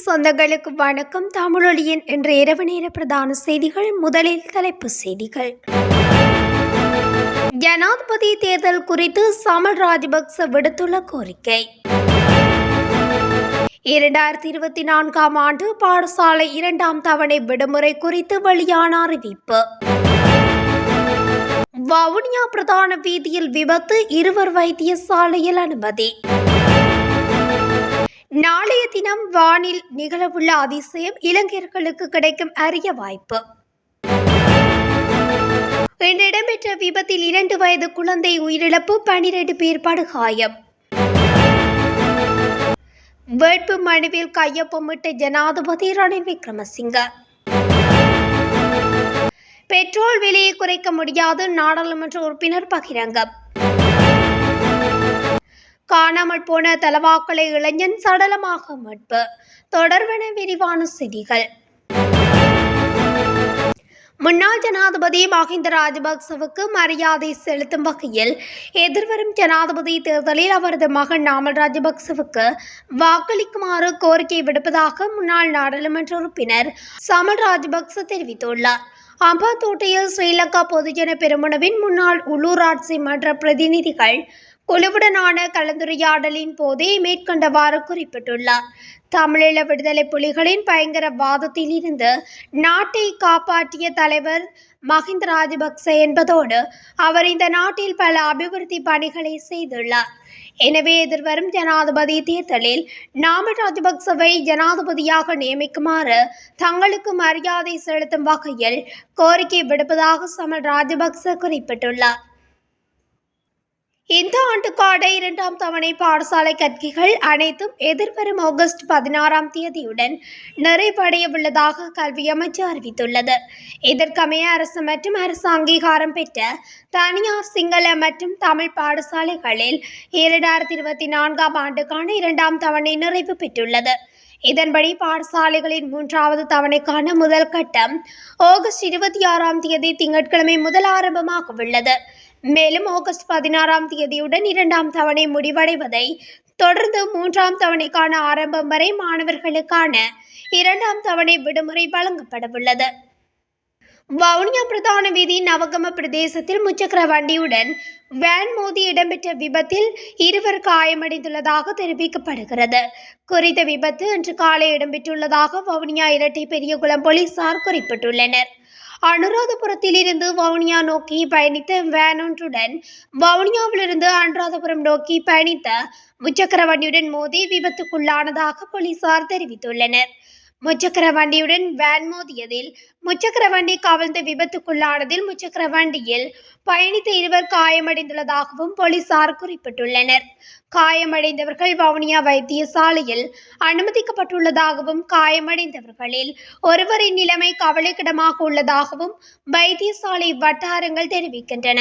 சொந்தங்களுக்கு வணக்கம். தமிழொலியின் இன்று இரவு நேர பிரதான செய்திகள் முதலில் தலைப்பு செய்திகள். ஜனாதிபதி தேர்தல் குறித்து சமல் ராஜபக்ச விடுத்துள்ள கோரிக்கை. இரண்டாயிரத்தி இருபத்தி நான்காம் ஆண்டு பாடசாலை இரண்டாம் தவணை விடுமுறை குறித்து வெளியான அறிவிப்பு. வவுனியா பிரதான வீதியில் விபத்து இருவர் வைத்தியசாலையில் அனுமதி. நாளைய தினம் வானில் நிகழவுள்ள அதிசயம் இளைஞர்களுக்கு கிடைக்கும் அரிய வாய்ப்பு. இன்று இடம்பெற்ற விபத்தில் இரண்டு வயது குழந்தை உயிரிழப்பு பனிரெண்டு பேர் படுகாயம் வேட்பு மனுவில் கையொப்பமிட்ட ஜனாதிபதி ரணில் விக்ரமசிங்க. பெட்ரோல் விலையை குறைக்க முடியாது நாடாளுமன்ற உறுப்பினர் பகிரங்கம். காணாமல் போன தலவாக்கலை இளைஞன் சடலமாக மீட்பு. தொடர்பென விரிவான செய்திகள். முன்னாள் ஜனாதிபதி மஹிந்த ராஜபக்சவுக்கு மரியாதை செலுத்தும் வகையில் எதிர்வரும் ஜனாதிபதி தேர்தலில் அவரது மகன் நாமல் ராஜபக்சவுக்கு வாக்களிக்குமாறு கோரிக்கை விடுப்பதாக முன்னாள் நாடாளுமன்ற உறுப்பினர் சமல் ராஜபக்ச தெரிவித்துள்ளார். அம்பாத்தோட்டையில் ஸ்ரீலங்கா பொதுஜன பெருமனவின் முன்னாள் உள்ளூராட்சி மன்ற பிரதிநிதிகள் குழுவுடனான கலந்துரையாடலின் போதே மேற்கொண்டவாறு குறிப்பிட்டுள்ளார். தமிழீழ விடுதலை புலிகளின் பயங்கரவாதத்தில் இருந்து நாட்டை காப்பாற்றிய தலைவர் மஹிந்த ராஜபக்ச என்பதோடு அவர் இந்த நாட்டில் பல அபிவிருத்தி பணிகளை செய்துள்ளார். எனவே எதிர்வரும் ஜனாதிபதி தேர்தலில் நாமல் ராஜபக்சவை ஜனாதிபதியாக நியமிக்குமாறு தங்களுக்கு மரியாதை செலுத்தும் வகையில் கோரிக்கை விடுப்பதாக சமல் ராஜபக்ச குறிப்பிட்டுள்ளார். இந்த ஆண்டுக்கான இரண்டாம் தவணை பாடசாலை கற்கைகள் அனைத்தும் எதிர்வரும் ஆகஸ்ட் பதினாறாம் தேதியுடன் நிறைவடைய உள்ளதாக கல்வி அமைச்சு அறிவித்துள்ளது. இதற்கமைய அரசு மற்றும் அரசு அங்கீகாரம் பெற்ற தனியார் சிங்கள மற்றும் தமிழ் பாடசாலைகளில் இரண்டாயிரத்தி இருபத்தி நான்காம் ஆண்டுக்கான இரண்டாம் தவணை நிறைவு பெற்றுள்ளது. இதன்படி பாடசாலைகளின் மூன்றாவது தவணைக்கான முதல் கட்டம் ஆகஸ்ட் இருபத்தி ஆறாம் தேதி திங்கட்கிழமை முதல் ஆரம்பமாக உள்ளது மேலும் ஆகஸ்ட் பதினாறாம் தேதியுடன் இரண்டாம் தவணை முடிவடைவதை தொடர்ந்து மூன்றாம் தவணைக்கான ஆரம்பம் வரை மாணவர்களுக்கான இரண்டாம் தவணை விடுமுறை வழங்கப்படவுள்ளது. வவுனியா பிரதான வீதி நவகம பிரதேசத்தில் முச்சக்கர வண்டியுடன் வேன் மோதி இடம்பெற்ற விபத்தில் இருவர் காயமடைந்துள்ளதாக தெரிவிக்கப்படுகிறது. குறித்த விபத்து இன்று காலை இடம்பெற்றுள்ளதாக வவுனியா இரட்டை பெரியகுளம் போலீசார் குறிப்பிட்டுள்ளனர். அனுராதபுரத்திலிருந்து வவுனியா நோக்கி பயணித்த வேன் ஒன்றுடன் வவுனியாவிலிருந்து அனுராதபுரம் நோக்கி பயணித்த முச்சக்கர வண்டியுடன் மோதி விபத்துக்குள்ளானதாக போலீசார் தெரிவித்துள்ளனர். முச்சக்கர வண்டியுடன் வேன் மோதியதில் முச்சக்கர வண்டி கவிழ்ந்து விபத்துக்குள்ளானதில் முச்சக்கர வண்டியில் பயணித்த இருவர் காயமடைந்துள்ளதாகவும் போலீசார் குறிப்பிட்டுள்ளனர். காயமடைந்தவர்கள் வவுனியா வைத்தியசாலையில் அனுமதிக்கப்பட்டுள்ளதாகவும் காயமடைந்தவர்களில் ஒருவரின் நிலைமை கவலைக்கிடமாக உள்ளதாகவும் வைத்தியசாலை வட்டாரங்கள் தெரிவிக்கின்றன.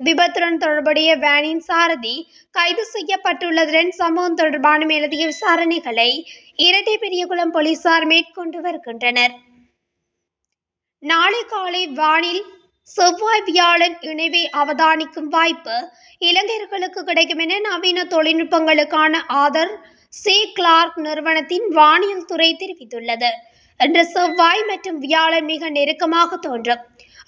விபத்துடன் தொடர்புடைய வேனின் சாரதி கைது செய்யப்பட்டுள்ளதுடன் சம்பவம் தொடர்பான மேலதிக விசாரணைகளை இரட்டை பெரியகுளம் போலீசார் மேற்கொண்டு வருகின்றனர். நாளை காலை வானில் செவ்வாய் வியாழன் இணைவை அவதானிக்கும் வாய்ப்பு இளைஞர்களுக்கு கிடைக்கும் என நவீன தொழில்நுட்பங்களுக்கான ஆதர் சி. கிளார்க் நிறுவனத்தின் வானியல் துறை தெரிவித்துள்ளது. இன்று செவ்வாய் மற்றும் வியாழன் மிக நெருக்கமாக தோன்றும்.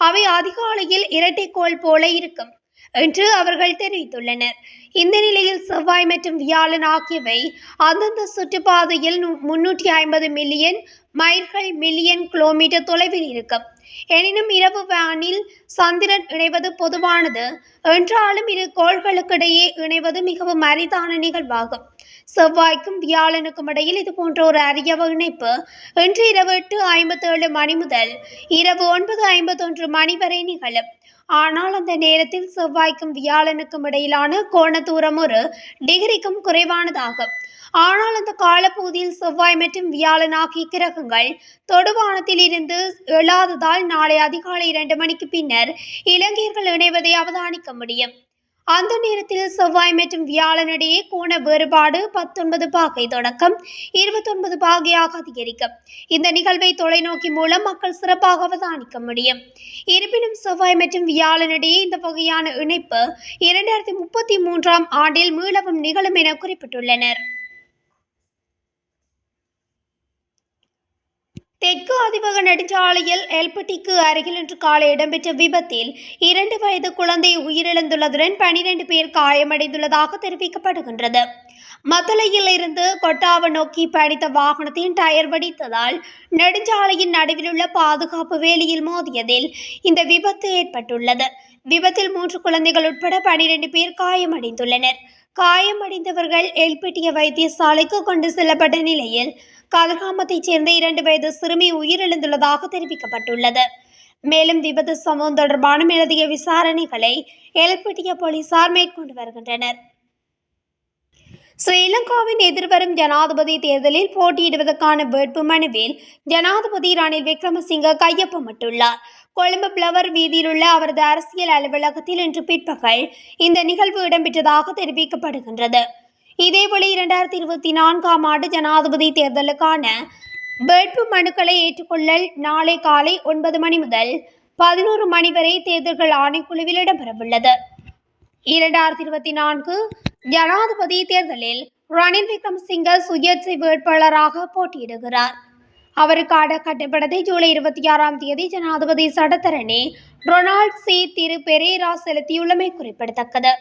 அவை அதிகாலையில் இரட்டைக்கோள் போல இருக்கும் என்று அவர்கள் தெரிவித்துள்ளனர். இந்த நிலையில் செவ்வாய் மற்றும் வியாழன் ஆகியவை அந்தந்த சுற்றுப்பாதையில் முன்னூற்றி ஐம்பது மில்லியன் மைல்கள் மில்லியன் கிலோமீட்டர் தொலைவில் இருக்கும். எனினும் இரவு வானில் சந்திரன் இணைவது பொதுவானது. என்றாலும் இரு கோள்களுக்கிடையே இணைவது மிகவும் அரிதான நிகழ்வாகும். செவ்வாய்க்கும் வியாழனுக்கும் இடையில் இது போன்ற ஒரு அரிய இணைப்பு இன்று இரவு எட்டு ஐம்பத்தேழு மணி முதல் இரவு ஒன்பது ஐம்பத்தொன்று மணி வரை நிகழும். ஆனால் அந்த நேரத்தில் செவ்வாய்க்கும் வியாழனுக்கும் இடையிலான கோண தூரம் ஒரு டிகிரிக்கும் குறைவானதாகும். ஆனால் அந்த காலப்பகுதியில் செவ்வாய் மற்றும் வியாழன் ஆகிய கிரகங்கள் தொடுவானத்தில் இருந்து எழாததால் நாளை அதிகாலை இரண்டு மணிக்கு பின்னர் இலங்கையர்கள் இணைவதை அவதானிக்க முடியும். அந்த நேரத்தில் செவ்வாய் மற்றும் வியாழனிடையே கோண வேறுபாடு பத்தொன்பது பாகை தொடக்கம் இருபத்தொன்பது பாகையாக அதிகரிக்கும். இந்த நிகழ்வை தொலைநோக்கி மூலம் மக்கள் சிறப்பாக அவதானிக்க முடியும். இருப்பினும் செவ்வாய் மற்றும் வியாழனிடையே இந்த வகையான இணைப்பு இரண்டாயிரத்தி முப்பத்தி மூன்றாம் ஆண்டில் மீளவும் நிகழும் என குறிப்பிட்டுள்ளனர். தெற்கு அதிவக நெடுஞ்சாலையில் எல்பட்டிக்கு அருகில் இன்று காலை இடம்பெற்ற விபத்தில் இரண்டு வயது குழந்தை உயிரிழந்துள்ளதுடன் பனிரெண்டு பேர் காயமடைந்துள்ளதாக தெரிவிக்கப்படுகின்றது. மதுளையில் இருந்து கொட்டாவு நோக்கி பயணித்த வாகனத்தின் டயர் வெடித்ததால் நெடுஞ்சாலையின் நடுவிலுள்ள பாதுகாப்பு வேலியில் மோதியதில் இந்த விபத்து ஏற்பட்டுள்ளது. விபத்தில் மூன்று குழந்தைகள் உட்பட பனிரெண்டு பேர் காயமடைந்துள்ளனர். காயமடைந்தவர்கள் எல்பிட்டிய வைத்தியசாலைக்கு கொண்டு செல்லப்பட்ட நிலையில் கதிர்காமத்தைச் சேர்ந்த இரண்டு வயது சிறுமி உயிரிழந்துள்ளதாக தெரிவிக்கப்பட்டுள்ளது. மேலும் விபத்து சம்பவம் தொடர்பான மேலதிக விசாரணைகளை எல்பிட்டிய போலீசார் மேற்கொண்டு வருகின்றனர். ஸ்ரீலங்காவின் எதிர்வரும் ஜனாதிபதி தேர்தலில் போட்டியிடுவதற்கான வேட்புமனுவில் ஜனாதிபதி ரணில் விக்ரமசிங்க கையொப்பமிட்டுள்ளார். கொழும்பு பிளவர் வீதியில் உள்ள அவரது அரசியல் அலுவலகத்தில் இன்று பிற்பகல் இந்த நிகழ்வு இடம்பெற்றதாக தெரிவிக்கப்படுகின்றது. இதேபோல இரண்டாயிரத்தி இருபத்தி நான்காம் ஆண்டு ஜனாதிபதி தேர்தலுக்கான வேட்பு மனுக்களை ஏற்றுக்கொள்ளல் நாளை காலை ஒன்பது மணி முதல் பதினோரு மணி வரை தேர்தல்கள் ஆணைக்குழுவில் இடம்பெறவுள்ளது. இரண்டாயிரத்தி இருபத்தி நான்கு ஜனாதிபதி தேர்தலில் ரணில் விக்ரமசிங்க சுயேட்சை வேட்பாளராக போட்டியிடுகிறார். அவருக்கான கட்டுப்படத்தை ஜூலை இருபத்தி ஆறாம் தேதி ஜனாதிபதி சட்டத்தரணி ரொனால்ட் சி. திரு. பெரேரா செலுத்தியுள்ளமை குறிப்பிடத்தக்கது.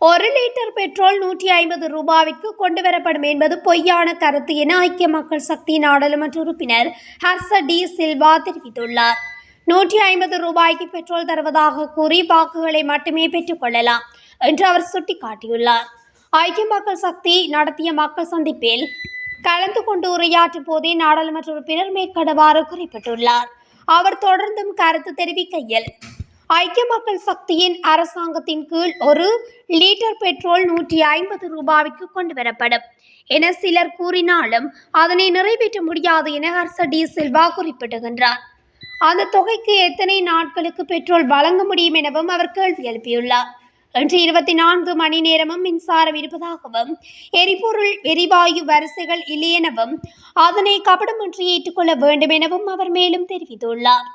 ஒரு லிட்டர் பெட்ரோல் நூற்றி ஐம்பது ரூபாவிற்கு கொண்டு வரப்படும் என்பது பொய்யான கருத்து என ஐக்கிய மக்கள் சக்தி நாடாளுமன்ற உறுப்பினர் ஹர்ச டி. சில்வா தெரிவித்துள்ளார். நூற்றி ஐம்பது ரூபாய்க்கு பெட்ரோல் தருவதாக கூறி வாக்குகளை மட்டுமே பெற்றுக்கொள்ளலாம் என்று அவர் சுட்டிக்காட்டியுள்ளார். ஐக்கிய மக்கள் சக்தி நடத்திய மக்கள் சந்திப்பில் கலந்து கொண்டு உரையாற்றும் போதே நாடாளுமன்ற உறுப்பினர் மேற்கண்டவாறு குறிப்பிட்டுள்ளார். அவர் தொடர்ந்தும் கருத்து தெரிவிக்கையில் ஐக்கிய மக்கள் சக்தியின் அரசாங்கத்தின் கீழ் ஒரு லிட்டர் பெட்ரோல் நூற்றி ஐம்பது ரூபாய்க்கு கொண்டு வரப்படும் என சிலர் கூறினாலும் அதனை நிறைவேற்ற முடியாது என ஹர்ஷ டி சில்வா குறிப்பிடுகின்றார் அந்த தொகைக்கு எத்தனை நாட்களுக்கு பெட்ரோல் வழங்க முடியும் எனவும் அவர் கேள்வி எழுப்பியுள்ளார். இன்று இருபத்தி நான்கு மணி நேரமும் மின்சாரம் இருப்பதாகவும் எரிபொருள் எரிவாயு வரிசைகள் இல்லையெனவும் அதனை அதனை கபடமின்றி ஏற்றுக்கொள்ள வேண்டும் எனவும் அவர் மேலும் தெரிவித்துள்ளார்.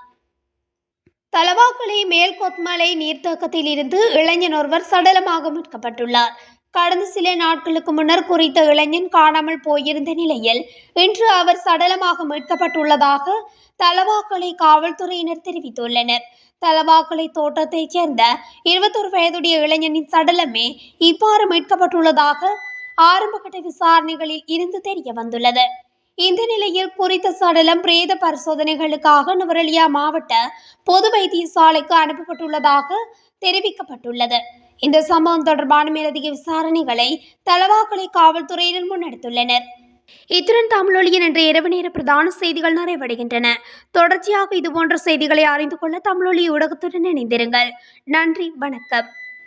தலவாக்கலை மேல் கொத்மலை நீர்த்தேக்கத்தில் இருந்து இளைஞன் ஒருவர் சடலமாக மீட்கப்பட்டுள்ளார். கடந்த சில நாட்களுக்கு முன்னர் குறித்த இளைஞன் காணாமல் போயிருந்த நிலையில் இன்று அவர் சடலமாக மீட்கப்பட்டுள்ளதாக தலவாக்கலை காவல்துறையினர் தெரிவித்துள்ளனர். தலவாக்கலை தோட்டத்தைச் சேர்ந்த இருபத்தொரு வயதுடைய இளைஞனின் சடலமே இவ்வாறு மீட்கப்பட்டுள்ளதாக ஆரம்பகட்ட விசாரணைகளில் இருந்து தெரிய வந்துள்ளது. இந்த நிலையில் குறித்த சடலம் பிரேத பரிசோதனைகளுக்காக நுவரெலியா மாவட்ட பொது வைத்தியசாலைக்கு அனுப்பப்பட்டுள்ளதாக தெரிவிக்கப்பட்டுள்ளது. இந்த சம்பவம் தொடர்பான மேலதிக விசாரணைகளை தலவாக்கலை காவல்துறையினர் முன்னெடுத்துள்ளனர். இத்துடன் தமிழொலியின் என்ற இரவு நேர பிரதான செய்திகள் நிறைவடைகின்றன. தொடர்ச்சியாக இதுபோன்ற செய்திகளை அறிந்து கொள்ள தமிழொலி ஊடகத்துடன் இணைந்திருங்கள். நன்றி வணக்கம்.